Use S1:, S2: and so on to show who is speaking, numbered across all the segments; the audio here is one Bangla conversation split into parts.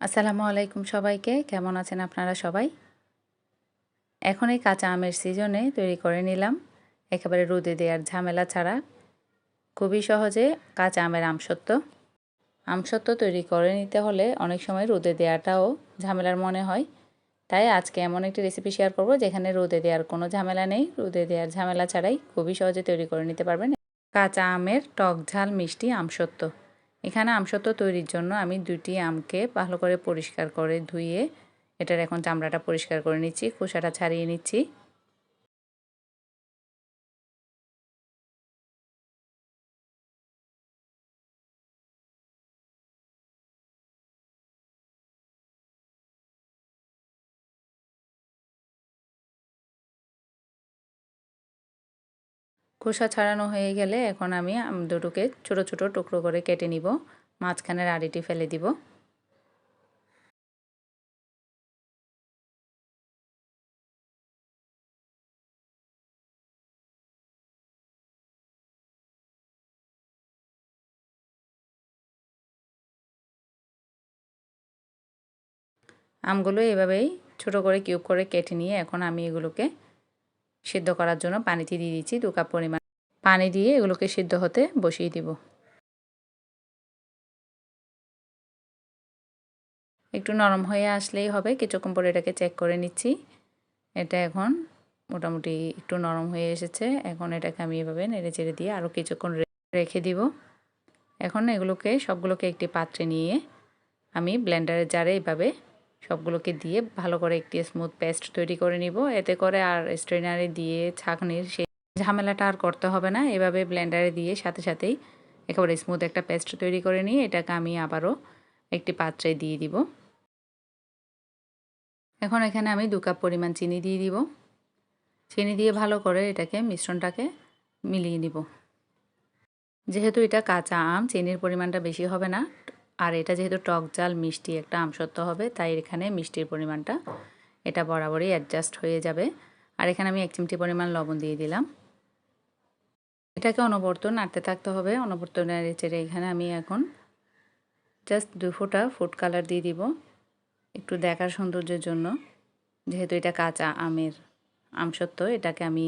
S1: আসসালামু আলাইকুম সবাইকে। কেমন আছেন আপনারা সবাই? এখন এই কাঁচা আমের সিজনে তৈরি করে নিলাম। একেবারে রোদে দেওয়ার ঝামেলা ছাড়া। খুবই সহজে কাঁচা আমের আমসত্ব আমসত্ব তৈরি করে নিতে হলে অনেক সময় রোদে দেওয়াটাও ঝামেলার মনে হয়। তাই আজকে এমন একটি রেসিপি শেয়ার করব যেখানে রোদে দেওয়ার কোনো ঝামেলা নেই। রোদে দেওয়ার ঝামেলা ছাড়াই খুবই সহজে তৈরি করে নিতে পারবেন কাঁচা আমের টক ঝাল মিষ্টি আমসত্ব এখানে আমসত্ব তৈরির জন্য আমি দুটি আমকে ভালো করে পরিষ্কার করে ধুয়ে, এটার এখন চামড়াটা পরিষ্কার করে নিচ্ছি, খোসাটা ছাড়িয়ে নিচ্ছি। খোসা ছাড়ানো হয়ে গেলে এখন আমি দুটোকে ছোট ছোট টুকরো করে কেটে নিব। মাঝখানের আড়িটি ফেলে দিব। আমগুলো এভাবেই ছোট করে কিউব করে কেটে নিয়ে এখন আমি এগুলোকে সিদ্ধ করার জন্য পানিতে দিয়ে দিচ্ছি দু কাপ পরিমাণ। পানি দিয়ে এগুলোকে সিদ্ধ হতে বসিয়ে দিব। একটু নরম হয়ে আসলেই হবে। কিছুক্ষণ পরে এটাকে চেক করে নিচ্ছি। এটা এখন মোটামুটি একটু নরম হয়ে এসেছে। এখন এটাকে আমি এভাবে নেড়ে চেড়ে দিয়ে আরও কিছুক্ষণ রেখে দিব। এখন এগুলোকে সবগুলোকে একটি পাত্রে নিয়ে আমি ব্লেন্ডারের জারে এইভাবে সবগুলোকে দিয়ে ভালো করে একটি স্মুথ পেস্ট তৈরি করে নিব। এতে করে আর স্ট্রেনারে দিয়ে ছাঁকনির সেই ঝামেলাটা আর করতে হবে না। এভাবে ব্লেন্ডারে দিয়ে সাথে সাথেই একেবারে স্মুথ একটা পেস্ট তৈরি করে নিয়ে এটাকে আমি আবারও একটি পাত্রে দিয়ে দিব। এখন এখানে আমি দু কাপ পরিমাণ চিনি দিয়ে দিব। চিনি দিয়ে ভালো করে এটাকে, মিশ্রণটাকে মিলিয়ে নিব। যেহেতু এটা কাঁচা আম, চিনির পরিমাণটা বেশি হবে না। আর এটা যেহেতু টক জাল, মিষ্টি একটা আমসত্ব হবে, তাই এখানে মিষ্টির পরিমাণটা এটা বরাবরই অ্যাডজাস্ট হয়ে যাবে। আর এখানে আমি এক চিমটি পরিমাণ লবণ দিয়ে দিলাম। এটাকে অনবর্ত নাড়তে থাকতে হবে। অনবর্ত নেড়ে চেড়ে এখানে আমি এখন জাস্ট দু ফোঁটা ফুড কালার দিয়ে দিব একটু দেখার সৌন্দর্যের জন্য। যেহেতু এটা কাঁচা আমের আমসত্ব এটাকে আমি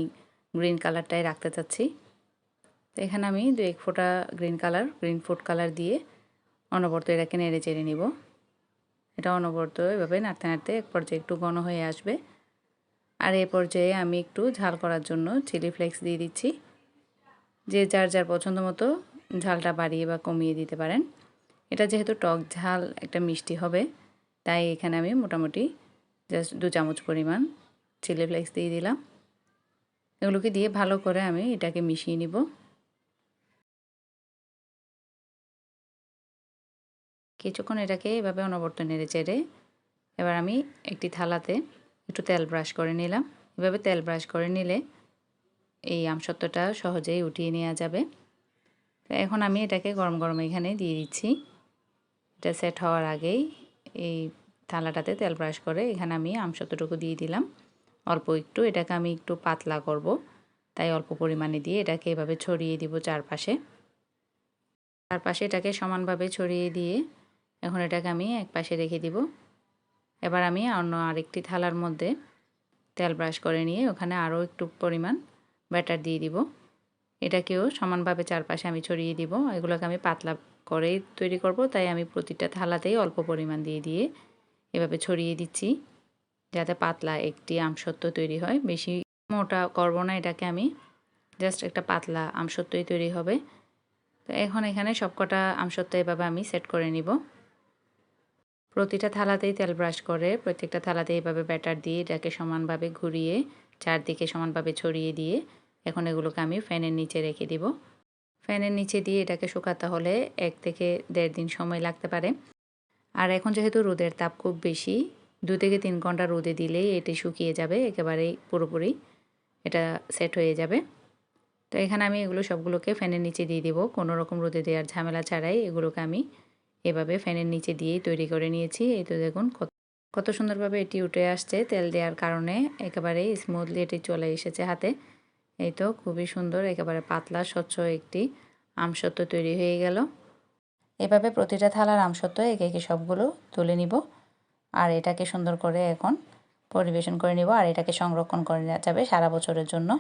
S1: গ্রিন কালারটাই রাখতে চাচ্ছি। তো এখানে আমি দু এক ফোঁটা green colour green food colour দিয়ে অনবর্ত এটাকে নেড়ে চেড়ে নিব। এটা অনবর্ত এভাবে নাড়তে নাড়তে এক পর্যায়ে একটু ঘন হয়ে আসবে। আর এ পর্যায়ে আমি একটু ঝাল করার জন্য চিলি ফ্লেক্স দিয়ে দিচ্ছি। যে যার যার পছন্দ মতো ঝালটা বাড়িয়ে বা কমিয়ে দিতে পারেন। এটা যেহেতু টক ঝাল, একটা মিষ্টি হবে, তাই এখানে আমি মোটামুটি জাস্ট দু চামচ পরিমাণ চিলি ফ্লেক্স দিয়ে দিলাম। এগুলোকে দিয়ে ভালো করে আমি এটাকে মিশিয়ে নিব। কিছুক্ষণ এটাকে এভাবে অনবর্ত নেড়ে চেড়ে এবার আমি একটি থালাতে একটু তেল ব্রাশ করে নিলাম। এভাবে তেল ব্রাশ করে নিলে এই আমসত্বটা সহজেই উঠিয়ে নেওয়া যাবে। তো এখন আমি এটাকে গরম গরম এখানে দিয়ে দিচ্ছি। এটা সেট হওয়ার আগেই এই থালাটাতে তেল ব্রাশ করে এখানে আমি আমসত্বটুকু দিয়ে দিলাম। অল্প একটু, এটাকে আমি একটু পাতলা করব। তাই অল্প পরিমাণে দিয়ে এটাকে এভাবে ছড়িয়ে দিব চারপাশে। চারপাশে এটাকে সমানভাবে ছড়িয়ে দিয়ে এখন এটাকে আমি এক পাশে রেখে দিব। এবার আমি অন্য আরেকটি থালার মধ্যে তেল ব্রাশ করে নিয়ে ওখানে আরও একটু পরিমাণ ব্যাটার দিয়ে দিব। এটাকেও সমানভাবে চারপাশে আমি ছড়িয়ে দিব। এগুলোকে আমি পাতলা করেই তৈরি করব, তাই আমি প্রতিটা থালাতেই অল্প পরিমাণ দিয়ে দিয়ে এভাবে ছড়িয়ে দিচ্ছি, যাতে পাতলা একটি আমসত্ব তৈরি হয়। বেশি মোটা করব না, এটাকে আমি জাস্ট একটা পাতলা আমসত্বই তৈরি হবে। তো এখন এখানে সবকটা আমসত্ব এভাবে আমি সেট করে নিব। প্রতিটা থালাতেই তেল ব্রাশ করে, প্রত্যেকটা থালাতে এভাবে ব্যাটার দিয়ে এটাকে সমানভাবে ঘুরিয়ে, চারদিকে সমানভাবে ছড়িয়ে দিয়ে এখন এগুলোকে আমি ফ্যানের নিচে রেখে দিব। ফ্যানের নিচে দিয়ে এটাকে শুকাতে হলে এক থেকে দেড় দিন সময় লাগতে পারে। আর এখন যেহেতু রোদের তাপ খুব বেশি, দু থেকে তিন ঘণ্টা রোদে দিলেই এটি শুকিয়ে যাবে, একেবারেই পুরোপুরি এটা সেট হয়ে যাবে। তো এখানে আমি এগুলো সবগুলোকে ফ্যানের নিচে দিয়ে দিব, কোনো রকম রোদে দেওয়ার ঝামেলা ছাড়াই এগুলোকে আমি এভাবে ফ্যানের নিচে দিয়েই তৈরি করে নিয়েছি। এই তো দেখুন কত কত সুন্দরভাবে এটি উঠে আসছে তেল দেওয়ার কারণে। একেবারে স্মুথলি এটি চলে এসেছে হাতে। এই তো খুবই সুন্দর, একেবারে পাতলা, স্বচ্ছ একটি আমসত্ব তৈরি হয়ে গেল। এভাবে প্রতিটা থালার আমসত্ব একে একে সবগুলো তুলে নিব আর এটাকে সুন্দর করে এখন পরিবেশন করে নিব আর এটাকে সংরক্ষণ করে নেওয়া যাবে সারা বছরের জন্য।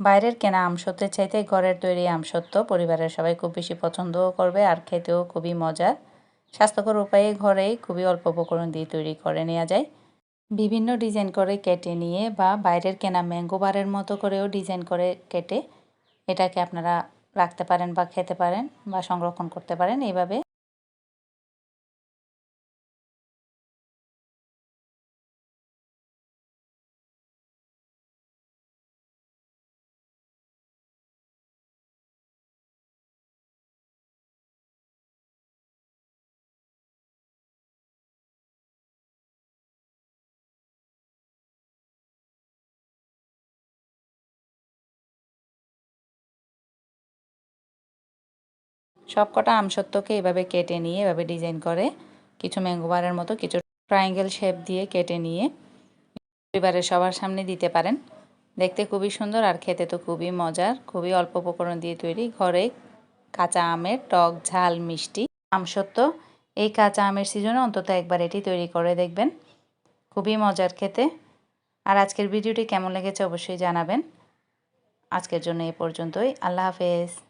S1: বাইরের কেনা আমসত্ত্বের চাইতে ঘরের তৈরি আমসত্ত্ব পরিবারের সবাই খুব বেশি পছন্দও করবে আর খেতেও খুবই মজার স্বাস্থ্যকর উপায়ে ঘরেই খুবই অল্প উপকরণ দিয়ে তৈরি করে নেওয়া যায়। বিভিন্ন ডিজাইন করে কেটে নিয়ে বা বাইরের কেনা ম্যাঙ্গো বারের মতো করেও ডিজাইন করে কেটে এটাকে আপনারা রাখতে পারেন বা খেতে পারেন বা সংরক্ষণ করতে পারেন। এইভাবে সব কটা আমসত্ত্বকে এভাবে কেটে নিয়ে, এভাবে ডিজাইন করে, কিছু ম্যাঙ্গোবারের মতো, কিছু ট্রায়াঙ্গেল শেপ দিয়ে কেটে নিয়ে পরিবারের সবার সামনে দিতে পারেন। দেখতে খুবই সুন্দর আর খেতে তো খুবই মজার। খুবই অল্প উপকরণ দিয়ে তৈরি। ঘরে কাঁচা আমের টক, ঝাল, মিষ্টি আমসত্ত্ব এই কাঁচা আমের সিজনে অন্তত একবার এটি তৈরি করে দেখবেন। খুবই মজার খেতে। আর আজকের ভিডিওটি কেমন লেগেছে অবশ্যই জানাবেন। আজকের জন্য এ পর্যন্তই। আল্লাহ হাফেজ।